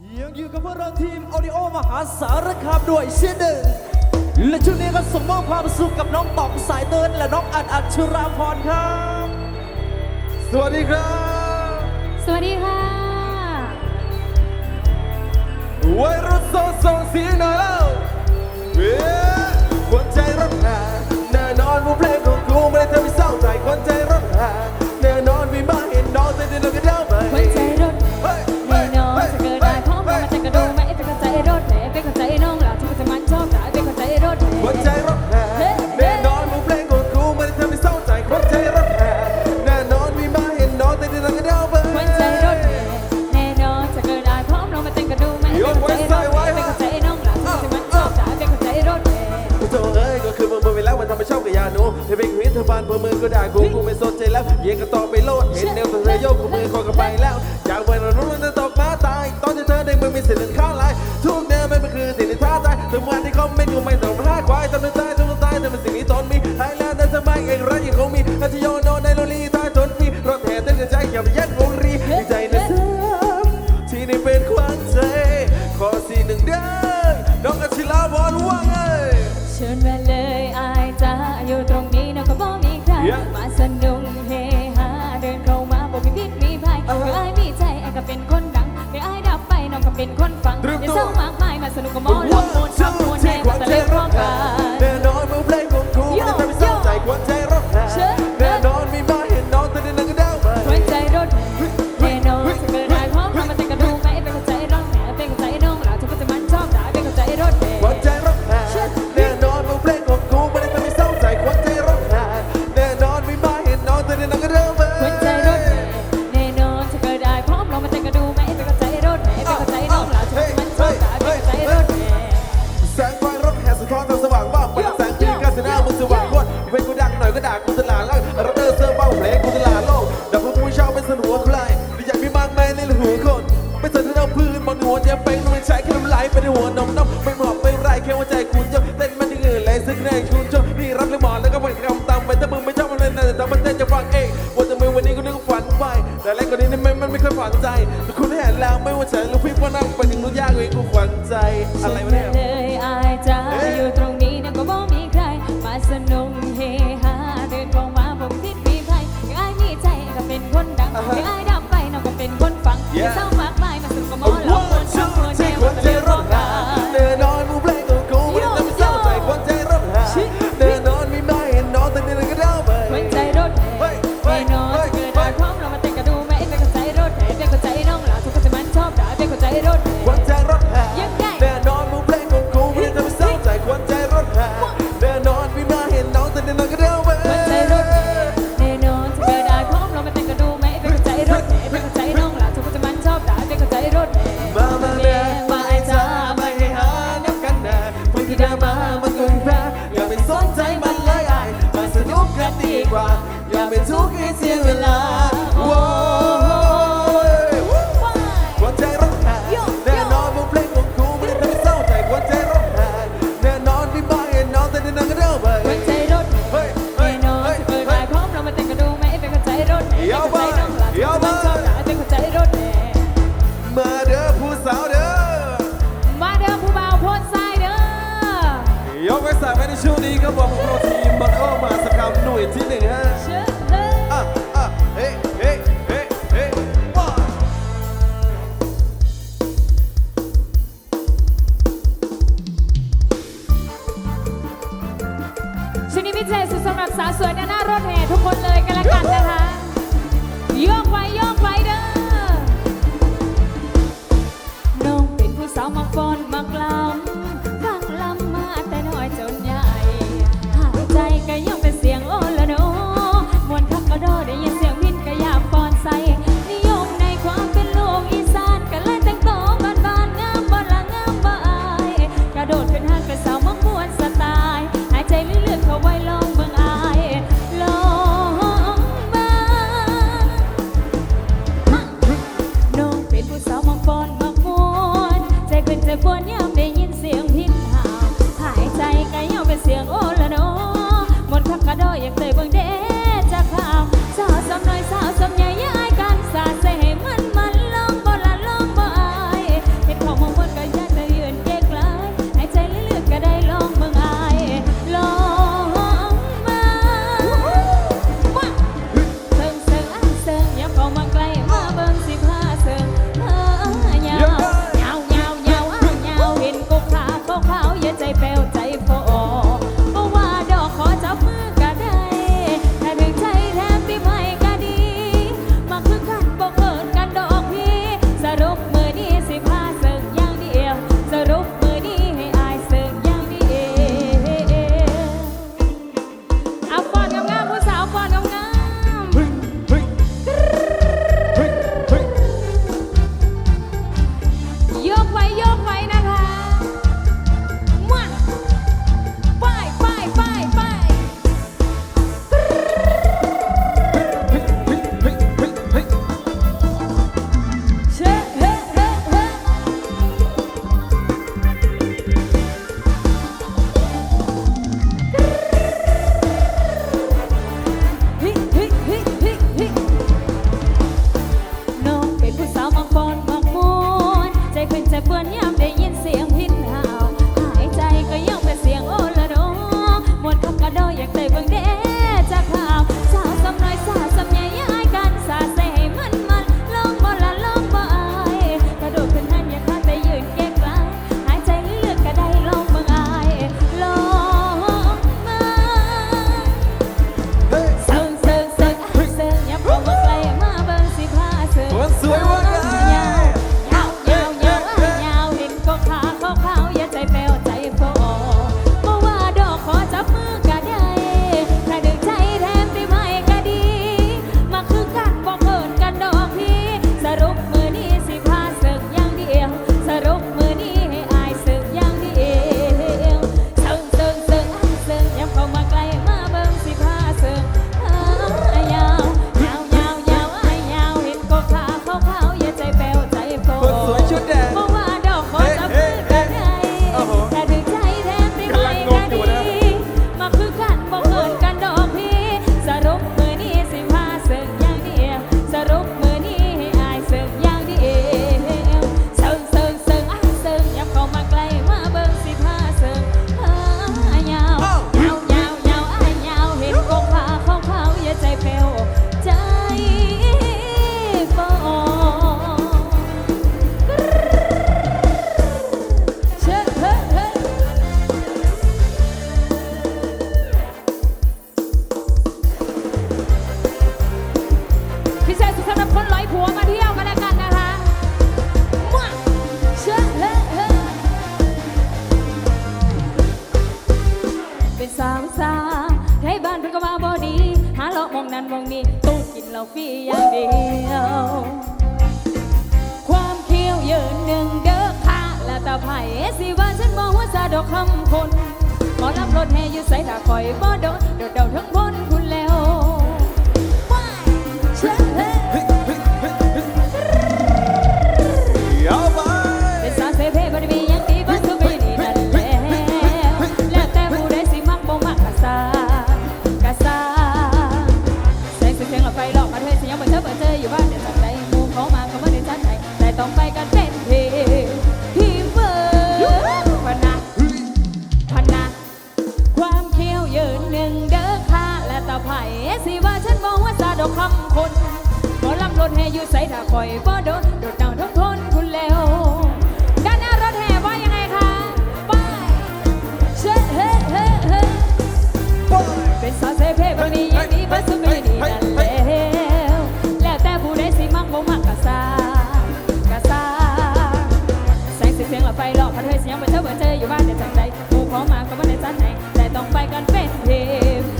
ยังอยู่กับพวกเราทีมออดิโอมหาสารคามด้วยเช่นเดิมและช่วงนี้ก็ส่งมอบความสุขกับน้องต๋องสายเตินและน้องอัดอัดชุราพรครับ สวัสดีครับ สวัสดีค่ะวัยรุ่นโซโซสีน่อยล้วเว้ยหัวใจรถแห่แน่นอนวงเพลงของกูไม่ได้ทำให้เศร้าใจหัวใจรถแห่แน่นอนวิบ้างเห็นน้องแต่เดินเราก็เดินไหัว ไม่ชอบกับยาหนูเธอเป็นคริสเธอบานพอมือก็ด่ากูกูไม่สนใจแล้วเย็นก็ต่อไปโลดเห็นแนวแต่เธอโยกมือคอยกับไปแล้วอยากวันรู้นจะตกมาตาย ตอนที่เธอได้มือมีสิทงิหนึ่งข้าวไหลทุกเนวไม่เป็นคือสิ่งที่ท้าทายถึงวันที่เขาไม่กูไม่ต้องห้าควายจำเป็นตายทำเป็นตายทำเป็นสิ่งที่ตนมีหายแล้วแต่ทำไมเองรักยังคงมีอาชโยโนในโลลีตายจนมีรถแห่เต้นกระจายเขียวยันวงรีใจนะเธอที่นี่เป็นความใจขอสีหนึ่งเดือนน้องอาชิลาบอลว่างเอ้ยเชิ มาสนุกเฮฮาเดินเข้ามาบอกมีพิษมีภัยไม่อ้ยมีใจไอ้ก็เป็นคนดังไม่อ้ดับไปน้องก็เป็นคนฟังอย่าเศร้ามากมายมาสนุกกับหมอลำ ใลซึ่งแรงคุนชอบนี่รับเลยหมอนแล้วก็ไปทำตามไปถ้ามึงไม่ชอบมันเลยแต่ถ้ามันได้จะฟังเองว่าจะมึงวันนี้ก็นึกฝันไปแต่แรกกว่านี้นี่มัมันไม่เคยฝันใจแต่คุณแห่แล้วไม่ว่าฉันหรือพี่ก็นั่งไปถึงรู้ยากเองกูฝันใจอะไรวะเนี่ย teleponnya. ผู้สาวบางคนบางมวนใจเพิ่นจเบื่อเนี่ย จันหนแต่ต้องไปกันเป็นทีม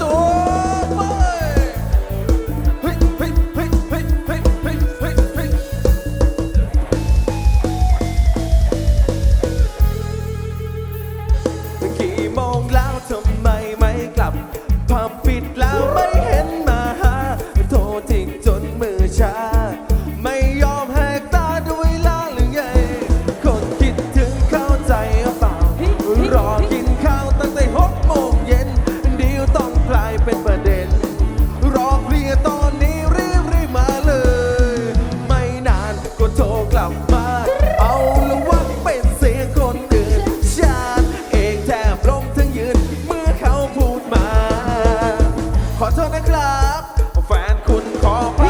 Oh. แฟนคุณขอ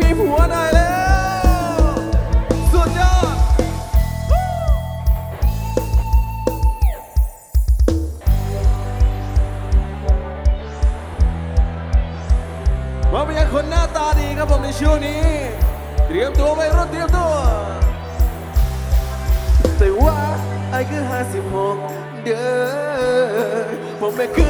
มีผัวหน้อแล้ว สุดยอด มาเป็นคนหน้าตาดีครับผมในช่วงนี้ เตรียมตัวไปรถเตรียมตัว แต่ว่าไอ้คือห้าสิบหกเด้อผมไม่คือ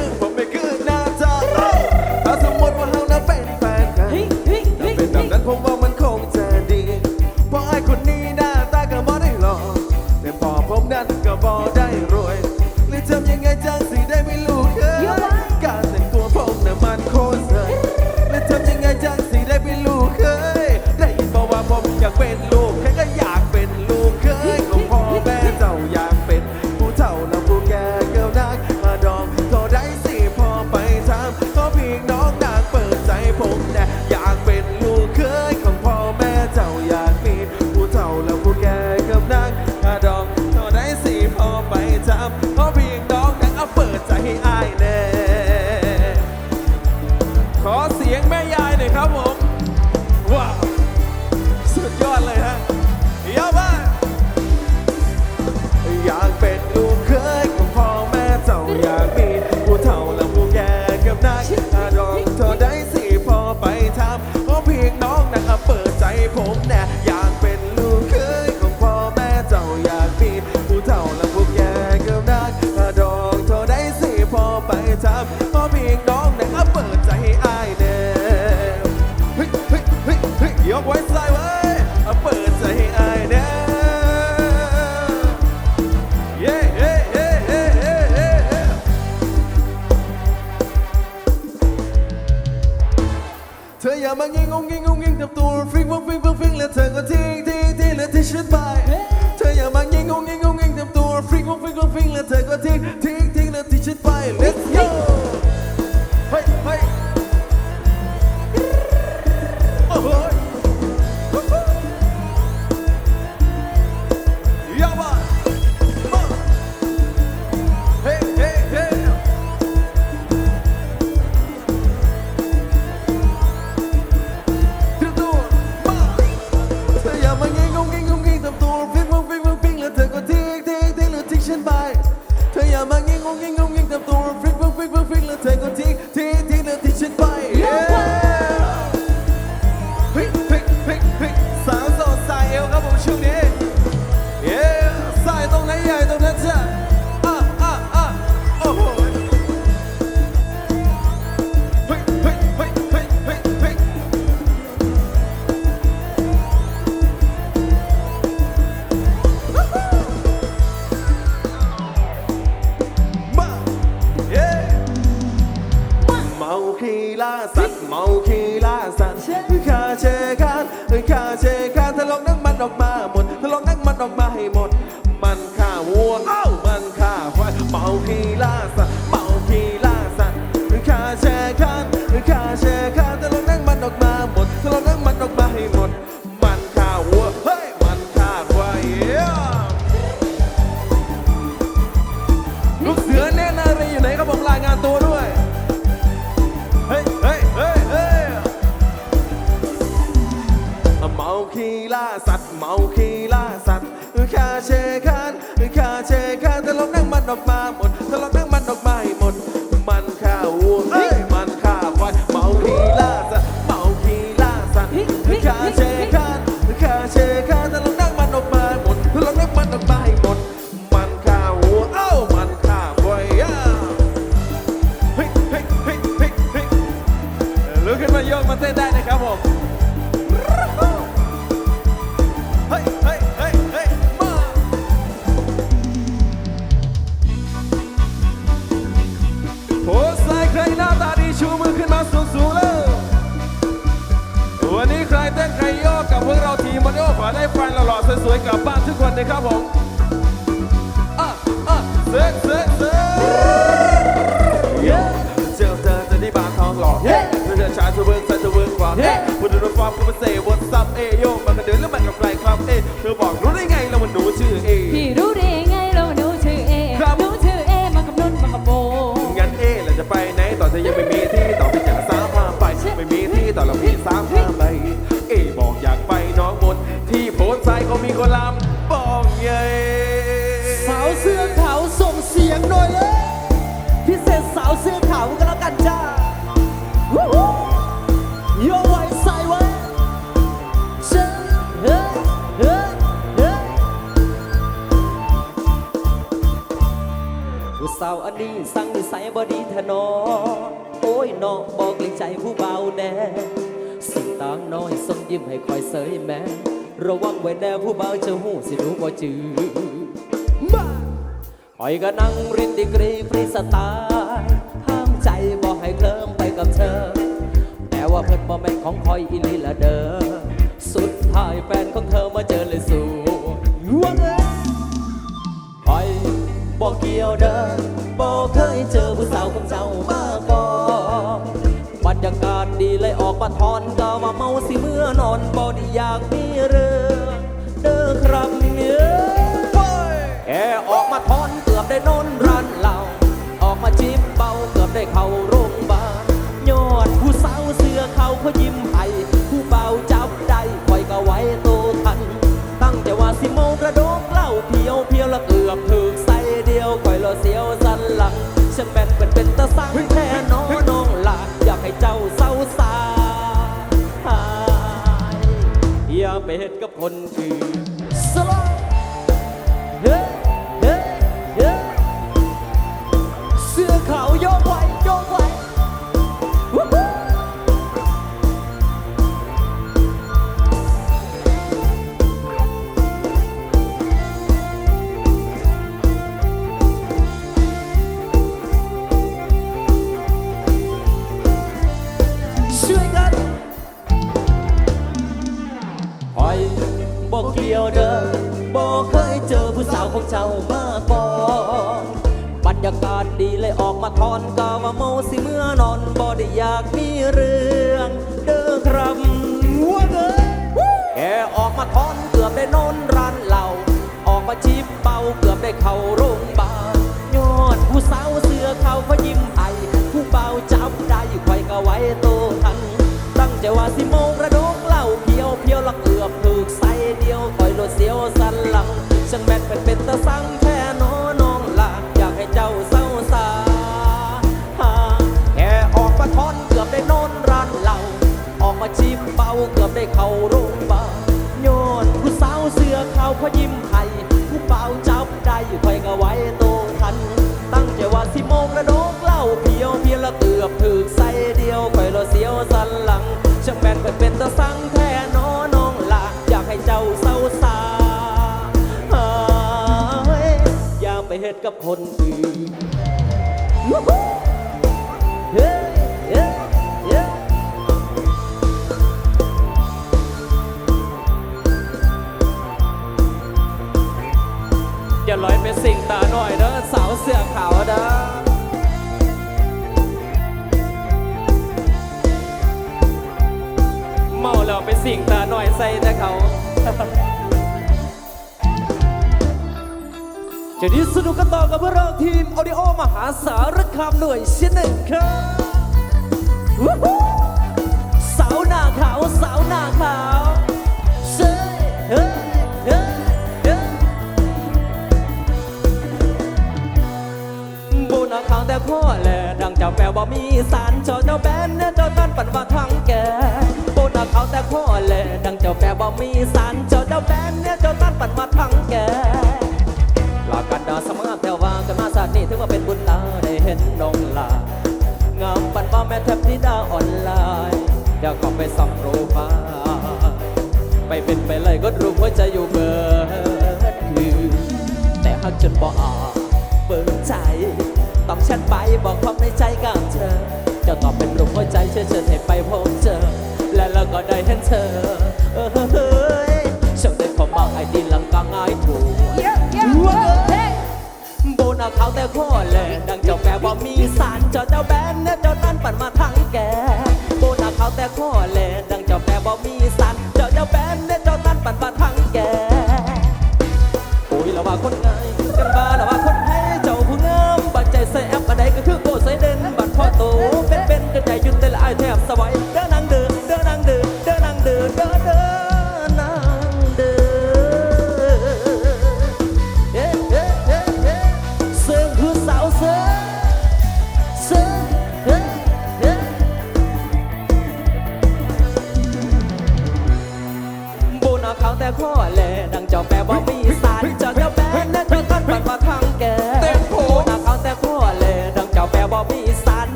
อยากเป็นลูก สัตว์เมาขี้ my yo โอ้ยนอบอกเลยใจผู้เบาแน่สิ่งตางน้อยส่งยิ้มให้คอยเสยแม่ระวังไว้แน่ผู้เบาจะหูสิรู้บ่จือมาคอยก็นั่งรินดีกรีฟรีสไตล์ห้ามใจบอกให้เคลิ้มไปกับเธอ แต่ว่าเพิ่นบ่แม่นของคอยอีลีละเด้อสุดท้ายแฟนของเธอมาเจอเลยสู่ว่าเอ้คอยบอกเกี่ยวเด้อบอกเคยเจอผู้สาวของเจ้ามา ดีเลยออกมาทอนก็ว่าเมาสิเมื่อนอนบ่ได้อยากมีเรื่องเด้อครับเนื้อแอออกมาทอนเกือบได้นอนร้านเหล้าออกมาจิบเบาเกือบได้เข้าโรงพยาบาลยอดผู้สาว คนอื่นสลว์ กเกี่ยวเด้อบอกเคยเจอผู้สาวของเจ้ามาก่อนบรรยากาศดีเลยออกมาทอนกาว่าเมาสิเมื่อนอนบ่ได้อยากมีเรื่องเด้อครับว่าเด้อแค่ออกมาทอนเกือบได้นอนร้านเหล้าออกมาจีบเบาเกือบได้เข้าโรงพยาบาลยอดผู้สาวเสื้อเขาเขายิ้มให้ผู้เบาจับได้คอยก็ไว้โตทันตั้งใจว่าสิโม ช่างแม่นเป็นเป็นตะสังแค่นอน้องลาอยากให้เจ้าเศร้าสาแค่ออกมาทอนเกือบได้นอนร้านเหล้าออกมาชิมเบาเกือบได้เข้าโรงบาลย้อนผู้สาวเสื้อขาวเขายิ้มให้ผู้เบาจับได้คอยก็ไว้โตทัน ตั้งใจว่าสิโมงกระโดกเล่าเพียวเพียวและเกือบถึกใส่เดียวคอยรอเสียวสันหลังช่างแม่นเป็นเป็นตะสัง คนอื่นเฮ้เฮ้เฮ้อย่าลอยไปสิ่งตาหน่อยเด้อสาวเสื้อขาวเด้อเมาแล้วไปสิ่งตาหน่อยใส่แต่เขา จะดีสนุกกันต่อกับพวกเราทีมออดิโอมหาสารคามหน่วยเช่นหนึ่งครับสาวหน้าขาวสาวหน้าขาวเซ่เฮ้ยเฮ้ยเฮ้ยบูนาขาวแต่พ่อแหละดังเจ้าแปลว่ามีสารเจ้าเจ้าแบนเนี่ยเจ้าตันปันว่าทั้งแกบูนาขาวแต่พ่อแหละดังเจ้าแปลว่ามีสารเจ้าเจ้าแบนเนี่ยเจ้าตันปันว่าทั้งแก ดาสมาแถวว่ากันมาสาดนี้ถือว่าเป็นบุญตาได้เห็นน้องลางามปันว่าแม่แทบธิดาออนไลน์เดี๋ยวก็ไปส่องโปรไฟล์ไปเป็นไปเลยก็รู้ว่าจะอยู่เบิดคือแต่หากจนบ่อาจเปิดใจต้องแชทไปบอกความในใจกับเธอจ้าตอบเป็นรูปหัวใจเชิญเชิญให้ไปพบเจอ และแล้วก็ได้เห็นเธอเออเฮ้ยช่างได้ความมาไอ้ดินหลังกลางง่ายถูก เขาแต่ข้อแหลดังเจ้าแปลว่ามีสารเจ้าเจ้าแบนเนี่ยเจ้านั่นปั่นมาทั้งแกโบนาเขาแต่ข้อแหลดังเจ้าแปลว่ามีสารเจ้าเจ้าแบนเนี่ยเจ้านั่นปั่นมาทั้งแกโอ้ยละว่าคนไงกันบ้าละว่าคนให้เจ้าผู้งามบัดใจใส่แอปอะไรก็คือโกใส่เด่นบัดพ่อโตเป็นเป็นกันใจยุ่นแต่ละอแทบสบาย